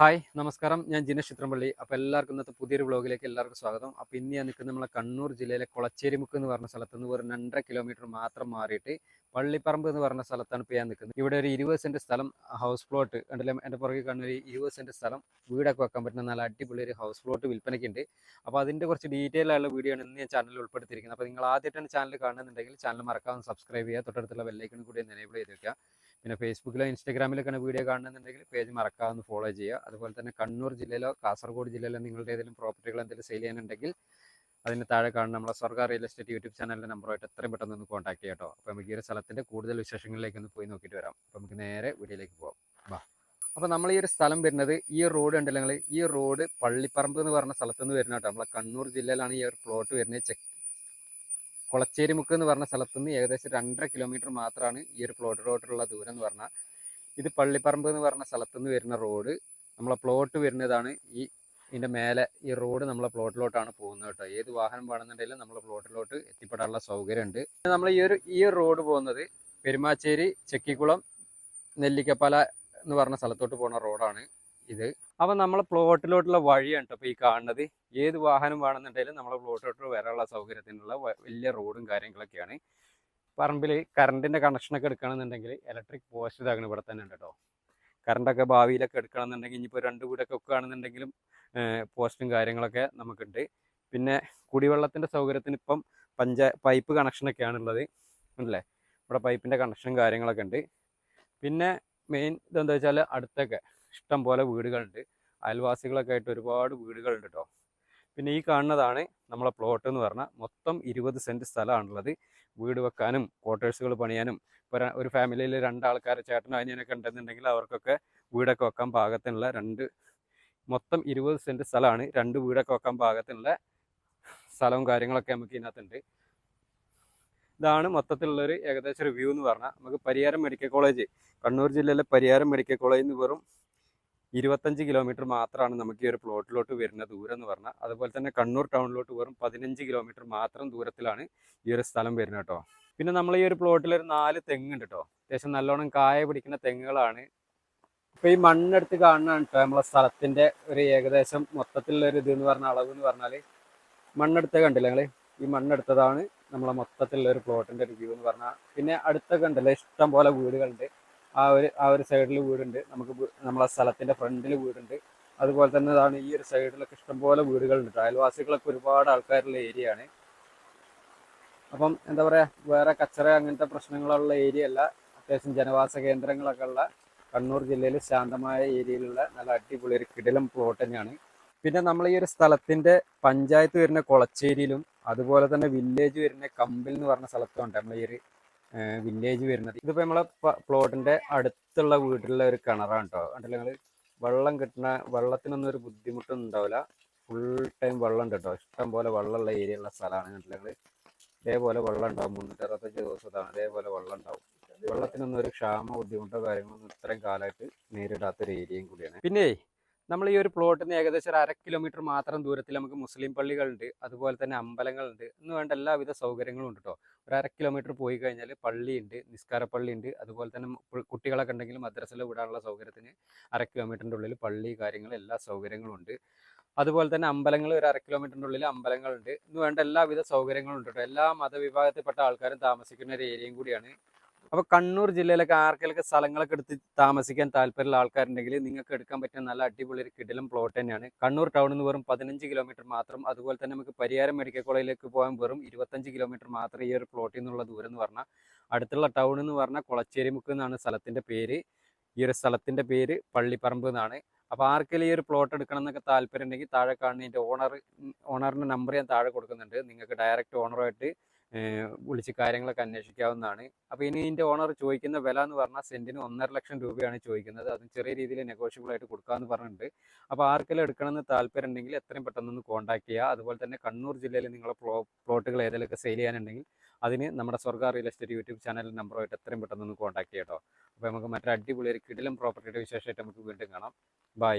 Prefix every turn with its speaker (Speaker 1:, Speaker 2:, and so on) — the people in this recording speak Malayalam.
Speaker 1: ഹായ് നമസ്കാരം. ഞാൻ ജിനേഷ് ചിത്രംപള്ളി അപ്പോൾ എല്ലാവർക്കും ഇന്നത്തെ പുതിയൊരു വ്ളോഗിലേക്ക് എല്ലാവർക്കും സ്വാഗതം. അപ്പോൾ ഇന്ന് ഞാൻ നിൽക്കുന്നത് നമ്മളെ കണ്ണൂർ ജില്ലയിലെ കുളച്ചേരിമുക്ക് എന്ന് പറഞ്ഞ സ്ഥലത്ത് നിന്ന് ഒരു രണ്ടര കിലോമീറ്റർ മാത്രം മാറിയിട്ട് പള്ളിപ്പറമ്പ് എന്ന് പറഞ്ഞ സ്ഥലത്താണ് ഇപ്പോൾ ഞാൻ നിൽക്കുന്നത്. ഇവിടെ ഒരു ഇരുപത് സെന്റ് സ്ഥലം ഹൗസ് പ്ലോട്ട് ഉണ്ടല്ലോ എന്റെ പുറകെ ഒരു ഇരുപത് സെന്റ് സ്ഥലം വീടൊക്കെ വെക്കാൻ പറ്റുന്ന നല്ല അടിപൊളി ഒരു ഹൗസ് പ്ലോട്ട് വിൽപ്പനയ്ക്കുണ്ട് അപ്പോൾ അതിന്റെ കുറച്ച് ഡീറ്റെയിൽ ആയുള്ള വീഡിയോ ആണ് ഇന്ന് ഞാൻ ചാനലിൽ ഉൾപ്പെടുത്തിയിരിക്കുന്നത്. അപ്പോൾ നിങ്ങൾ ആദ്യമായിട്ടാണ് ചാനൽ കാണുന്നുണ്ടെങ്കിൽ ചാനൽ മറക്കാതെ സബ്സ്ക്രൈബ് ചെയ്യുക. തൊട്ടടുത്തുള്ള ബെല്ലൈക്കൺ കൂടി എനേബിൾ ചെയ്ത് വെക്കുക. പിന്നെ ഫേസ്ബുക്കിലോ ഇൻസ്റ്റാഗ്രാമിലൊക്കെയാണ് വീഡിയോ കാണുന്നുണ്ടെങ്കിൽ പേജ് മറക്കാതെ ഫോളോ ചെയ്യുക. അതുപോലെ തന്നെ കണ്ണൂർ ജില്ലയിലോ കാസർഗോഡ് ജില്ലയിലോ നിങ്ങളുടെ ഏതെങ്കിലും പ്രോപ്പർട്ടികൾ എന്തെങ്കിലും സെയിൽ ചെയ്യാനുണ്ടെങ്കിൽ അതിന് താഴെ കാണുന്ന നമ്മളെ സർക്കാർ റിയൽ എസ്റ്റേറ്റ് യൂട്യൂബ് ചാനലിന്റെ നമ്പറുമായിട്ട് എത്രയും പെട്ടെന്ന് ഒന്ന് കോൺടാക്ട് ചെയ്യാം കേട്ടോ. അപ്പോൾ നമുക്ക് ഈ ഒരു സ്ഥലത്തിന്റെ കൂടുതൽ വിശേഷങ്ങളിലേക്ക് ഒന്ന് പോയി നോക്കിയിട്ട് വരാം. അപ്പോൾ നമുക്ക് നേരെ വീഡിയോയിലേക്ക് പോകാം വാ. അപ്പോൾ നമ്മൾ ഈ ഒരു സ്ഥലം വരുന്നത് ഈ റോഡ് ഉണ്ടല്ലോ നിങ്ങൾ? ഈ റോഡ് പള്ളിപ്പറമ്പ് എന്ന് പറഞ്ഞ സ്ഥലത്തുനിന്ന് വരുന്ന കേട്ടോ. നമ്മളെ കണ്ണൂർ ജില്ലയിലാണ് ഈ ഒരു പ്ലോട്ട് വരുന്നത്. ചെക്ക് കുളച്ചേരിമുക്ക് എന്ന് പറഞ്ഞ സ്ഥലത്തു നിന്ന് ഏകദേശം രണ്ടര കിലോമീറ്റർ മാത്രമാണ് ഈ ഒരു പ്ലോട്ടിലോട്ടുള്ള ദൂരം എന്ന് പറഞ്ഞാൽ ഇത് പള്ളിപ്പറമ്പ് എന്ന് പറഞ്ഞ സ്ഥലത്തു നിന്ന് വരുന്ന റോഡ് നമ്മളെ പ്ലോട്ട് വരുന്നതാണ് ഈ ഇതിന്റെ മേലെ ഈ റോഡ് നമ്മളെ പ്ലോട്ടിലോട്ടാണ് പോകുന്നത് കേട്ടോ. ഏത് വാഹനം വേണമെന്നുണ്ടെങ്കിലും നമ്മൾ പ്ലോട്ടിലോട്ട് എത്തിപ്പെടാനുള്ള സൗകര്യമുണ്ട്. നമ്മൾ ഈ ഒരു ഈ ഒരു റോഡ് പോകുന്നത് പെരുമാച്ചേരി ചെക്കിക്കുളം നെല്ലിക്കപ്പാല എന്ന് പറഞ്ഞ സ്ഥലത്തോട്ട് പോകുന്ന റോഡാണ് ഇത്. അപ്പം നമ്മളെ പ്ലോട്ടിലോട്ടുള്ള വഴിയാണ് ഇപ്പോൾ ഈ കാണുന്നത്. ഏത് വാഹനം വേണമെന്നുണ്ടെങ്കിലും നമ്മളെ പ്ലോട്ടിലോട്ട് വരാനുള്ള സൗകര്യത്തിനുള്ള വലിയ റോഡും കാര്യങ്ങളൊക്കെയാണ്. പറമ്പിൽ കറണ്ടിന്റെ കണക്ഷനൊക്കെ എടുക്കണമെന്നുണ്ടെങ്കിൽ ഇലക്ട്രിക് പോസ്റ്റ് ഇതാകണം ഇവിടെ തന്നെ ഉണ്ട് കേട്ടോ കറണ്ടൊക്കെ ഭാവിയിലൊക്കെ എടുക്കണമെന്നുണ്ടെങ്കിൽ ഇനിയിപ്പോൾ രണ്ട് വീടൊക്കെ വെക്കുകയാണെന്നുണ്ടെങ്കിലും പോസ്റ്റും കാര്യങ്ങളൊക്കെ നമുക്കുണ്ട്. പിന്നെ കുടിവെള്ളത്തിന്റെ സൗകര്യത്തിന് ഇപ്പം പഞ്ചായ പൈപ്പ് കണക്ഷനൊക്കെയാണ് ഉള്ളത്. ഉണ്ടല്ലേ ഇവിടെ പൈപ്പിന്റെ കണക്ഷനും കാര്യങ്ങളൊക്കെ ഉണ്ട്. പിന്നെ മെയിൻ ഇതെന്താ വെച്ചാൽ അടുത്തൊക്കെ ഇഷ്ടം പോലെ വീടുകളുണ്ട്. അയൽവാസികളൊക്കെ ആയിട്ട് ഒരുപാട് വീടുകളുണ്ട് കേട്ടോ പിന്നെ ഈ കാണുന്നതാണ് നമ്മളെ പ്ലോട്ട് എന്ന് പറഞ്ഞാൽ മൊത്തം ഇരുപത് സെന്റ് സ്ഥലമാണുള്ളത് വീട് വെക്കാനും ക്വാർട്ടേഴ്സുകൾ പണിയാനും ഇപ്പോൾ ഒരു ഫാമിലിയിൽ രണ്ടാൾക്കാർ ചേട്ടനും അനിയനൊക്കെ ഉണ്ടെന്നുണ്ടെങ്കിൽ അവർക്കൊക്കെ വീടൊക്കെ വെക്കാൻ പാകത്തിനുള്ള രണ്ട് മൊത്തം ഇരുപത് സെന്റ് സ്ഥലമാണ് രണ്ട് വീടൊക്കെ വെക്കാൻ പാകത്തിനുള്ള സ്ഥലവും കാര്യങ്ങളൊക്കെ നമുക്ക് ഇതിനകത്തുണ്ട്. ഇതാണ് മൊത്തത്തിലുള്ളൊരു ഏകദേശം ഒരു വ്യൂ എന്ന് പറഞ്ഞാൽ നമുക്ക് പരിയാരം മെഡിക്കൽ കോളേജ് കണ്ണൂർ ജില്ലയിലെ പരിയാരം മെഡിക്കൽ കോളേജിൽ നിന്ന് വെറും ഇരുപത്തഞ്ച് കിലോമീറ്റർ മാത്രമാണ് നമുക്ക് ഈ ഒരു പ്ലോട്ടിലോട്ട് വരുന്ന ദൂരം എന്ന് പറഞ്ഞാൽ അതുപോലെ തന്നെ കണ്ണൂർ ടൗണിലോട്ട് വെറും പതിനഞ്ച് കിലോമീറ്റർ മാത്രം ദൂരത്തിലാണ് ഈ ഒരു സ്ഥലം വരുന്നത് കേട്ടോ. പിന്നെ നമ്മൾ ഈ ഒരു പ്ലോട്ടിൽ ഒരു നാല് തെങ്ങുണ്ട് കേട്ടോ. അത്യാവശ്യം നല്ലോണം കായ പിടിക്കുന്ന തെങ്ങുകളാണ്. ഇപ്പൊ ഈ മണ്ണെടുത്ത് കാണുന്നതാണ് കേട്ടോ നമ്മളെ സ്ഥലത്തിന്റെ ഒരു ഏകദേശം മൊത്തത്തിലുള്ള ഒരു ഇത് എന്ന് പറഞ്ഞ അളവ് എന്ന് പറഞ്ഞാൽ മണ്ണെടുത്ത കണ്ടില്ല ഞങ്ങൾ ഈ മണ്ണെടുത്തതാണ് നമ്മളെ മൊത്തത്തിലുള്ള ഒരു പ്ലോട്ടിന്റെ ഒരു വ്യൂ എന്ന് പറഞ്ഞാൽ പിന്നെ അടുത്തൊക്കെ ഉണ്ടല്ലോ ഇഷ്ടം പോലെ വീടുകളുണ്ട്. ആ ഒരു ആ ഒരു സൈഡിൽ വീടുണ്ട്. നമുക്ക് നമ്മളെ സ്ഥലത്തിന്റെ ഫ്രണ്ടിൽ വീടുണ്ട്. അതുപോലെ തന്നെ ഇതാണ് ഈ ഒരു സൈഡിലൊക്കെ ഇഷ്ടംപോലെ വീടുകളുണ്ട്. അയൽവാസികളൊക്കെ ഒരുപാട് ആൾക്കാരുള്ള ഏരിയ ആണ്. അപ്പം എന്താ പറയാ വേറെ കച്ചറ അങ്ങനത്തെ പ്രശ്നങ്ങളുള്ള ഏരിയ അല്ല. അത്യാവശ്യം ജനവാസ കേന്ദ്രങ്ങളൊക്കെ ഉള്ള കണ്ണൂർ ജില്ലയിൽ ശാന്തമായ ഏരിയയിലുള്ള നല്ല അടിപൊളി ഒരു കിടിലം പ്ലോട്ട് തന്നെയാണ്. പിന്നെ നമ്മൾ ഈ ഒരു സ്ഥലത്തിന്റെ പഞ്ചായത്ത് വരുന്ന കൊളച്ചേരിയിലും അതുപോലെ തന്നെ വില്ലേജ് വരുന്ന കമ്പിൽ എന്ന് പറഞ്ഞ സ്ഥലത്തുണ്ട് നമ്മൾ ഈ ഒരു വില്ലേജ് വരുന്നത്. ഇതിപ്പോ നമ്മളെ പ്ലോട്ടിന്റെ അടുത്തുള്ള വീട്ടിലുള്ള ഒരു കിണറാണ് കേട്ടോ കണ്ടില്ല നിങ്ങൾ വെള്ളം കിട്ടുന്ന വെള്ളത്തിനൊന്നും ഒരു ബുദ്ധിമുട്ടൊന്നും ഉണ്ടാവില്ല ഫുൾ ടൈം വെള്ളം ഉണ്ട് കേട്ടോ ഇഷ്ടം പോലെ വെള്ളമുള്ള ഏരിയ ഉള്ള സ്ഥലമാണ് കണ്ടില്ല ഇതേപോലെ വെള്ളം ഉണ്ടാവും മുന്നൂറ്റി അറുപത്തഞ്ച് ദിവസത്താണ് അതേപോലെ വെള്ളം ഉണ്ടാവും വെള്ളത്തിനൊന്നും ഒരു ക്ഷാമ ബുദ്ധിമുട്ടോ കാര്യങ്ങളൊന്നും ഇത്രയും കാലമായിട്ട് നേരിടാത്തൊരു ഏരിയയും കൂടിയാണ്. പിന്നെ നമ്മൾ ഈ ഒരു പ്ലോട്ടിൽ നിന്ന് ഏകദേശം ഒരു അര കിലോമീറ്റർ മാത്രം ദൂരത്തിൽ നമുക്ക് മുസ്ലിം പള്ളികളുണ്ട്. അതുപോലെ തന്നെ അമ്പലങ്ങളുണ്ട്. എന്ന് വേണ്ട എല്ലാവിധ സൗകര്യങ്ങളും ഉണ്ട് കേട്ടോ ഒരു അര കിലോമീറ്റർ പോയി കഴിഞ്ഞാൽ പള്ളിയുണ്ട് നിസ്കാര പള്ളിയുണ്ട്. അതുപോലെ തന്നെ കുട്ടികളൊക്കെ ഉണ്ടെങ്കിൽ മദ്രസയിൽ വിടാനുള്ള സൗകര്യത്തിന് അര കിലോമീറ്ററിന്റെ ഉള്ളിൽ പള്ളി കാര്യങ്ങൾ എല്ലാ സൗകര്യങ്ങളും ഉണ്ട്. അതുപോലെ തന്നെ അമ്പലങ്ങൾ ഒരു അര കിലോമീറ്ററിന്റെ ഉള്ളിൽ അമ്പലങ്ങളുണ്ട്. ഇന്ന് വേണ്ട എല്ലാവിധ സൗകര്യങ്ങളും ഉണ്ട് കേട്ടോ. എല്ലാ മതവിഭാഗത്തിൽപ്പെട്ട ആൾക്കാരും താമസിക്കുന്ന ഒരു ഏരിയയും കൂടിയാണ് അപ്പോൾ കണ്ണൂർ ജില്ലയിലൊക്കെ ആർക്കെങ്കിലൊക്കെ സ്ഥലങ്ങളൊക്കെ എടുത്ത് താമസിക്കാൻ താല്പര്യമുള്ള ആൾക്കാരുണ്ടെങ്കിൽ നിങ്ങൾക്ക് എടുക്കാൻ പറ്റിയ നല്ല അടിപൊളി ഒരു കിടിലം പ്ലോട്ട് തന്നെയാണ്. കണ്ണൂർ ടൗൺ നിന്ന് വെറും പതിനഞ്ച് കിലോമീറ്റർ മാത്രം. അതുപോലെ തന്നെ നമുക്ക് പരിയാരം മെഡിക്കൽ കോളേജിലേക്ക് പോകാൻ വെറും ഇരുപത്തഞ്ച് കിലോമീറ്റർ മാത്രം ഈ ഒരു പ്ലോട്ടിൽ നിന്നുള്ള ദൂരം എന്ന് പറഞ്ഞാൽ അടുത്തുള്ള ടൗൺ എന്ന് പറഞ്ഞാൽ കുളച്ചേരിമുക്ക് എന്നാണ് സ്ഥലത്തിന്റെ പേര്. ഈ ഒരു സ്ഥലത്തിന്റെ പേര് പള്ളിപ്പറമ്പ് എന്നാണ്. അപ്പോൾ ആർക്കെങ്കിലും ഈ ഒരു പ്ലോട്ട് എടുക്കണം എന്നൊക്കെ താല്പര്യം ഉണ്ടെങ്കിൽ താഴെ കാണുന്നതിന്റെ ഓണർ ഓണറിന്റെ നമ്പർ ഞാൻ താഴെ കൊടുക്കുന്നുണ്ട്. നിങ്ങൾക്ക് ഡയറക്റ്റ് ഓണറുമായിട്ട് വിളിച്ച് കാര്യങ്ങളൊക്കെ അന്വേഷിക്കാവുന്നതാണ്. അപ്പോൾ ഇനി ഇതിന്റെ ഓണർ ചോദിക്കുന്ന വില എന്ന് പറഞ്ഞാൽ സെന്റിന് ഒന്നര ലക്ഷം രൂപയാണ് ചോദിക്കുന്നത്. അതും ചെറിയ രീതിയിൽ നെഗോഷ്യബിൾ ആയിട്ട് കൊടുക്കാമെന്ന് പറഞ്ഞിട്ടുണ്ട്. അപ്പോൾ ആർക്കെല്ലാം എടുക്കണമെന്ന് താല്പര്യം ഉണ്ടെങ്കിൽ എത്രയും പെട്ടെന്ന് കോൺടാക്ട് ചെയ്യുക അതുപോലെ തന്നെ കണ്ണൂർ ജില്ലയിൽ നിങ്ങളെ പ്ലോ പ്ലോട്ടുകൾ ഏതെങ്കിലുമൊക്കെ സെയിൽ ചെയ്യാനുണ്ടെങ്കിൽ അതിന് നമ്മുടെ Swarga real estate YouTube channel നമ്പറുമായിട്ട് എത്രയും പെട്ടെന്ന് കോൺടാക്ട് ചെയ്യട്ടോ. അപ്പോൾ നമുക്ക് മറ്റൊരു അടിപൊളി ഒരു കിടിലും പ്രോപ്പർട്ടിയുടെ വിശേഷമായിട്ട് നമുക്ക് വീണ്ടും കാണാം. ബൈ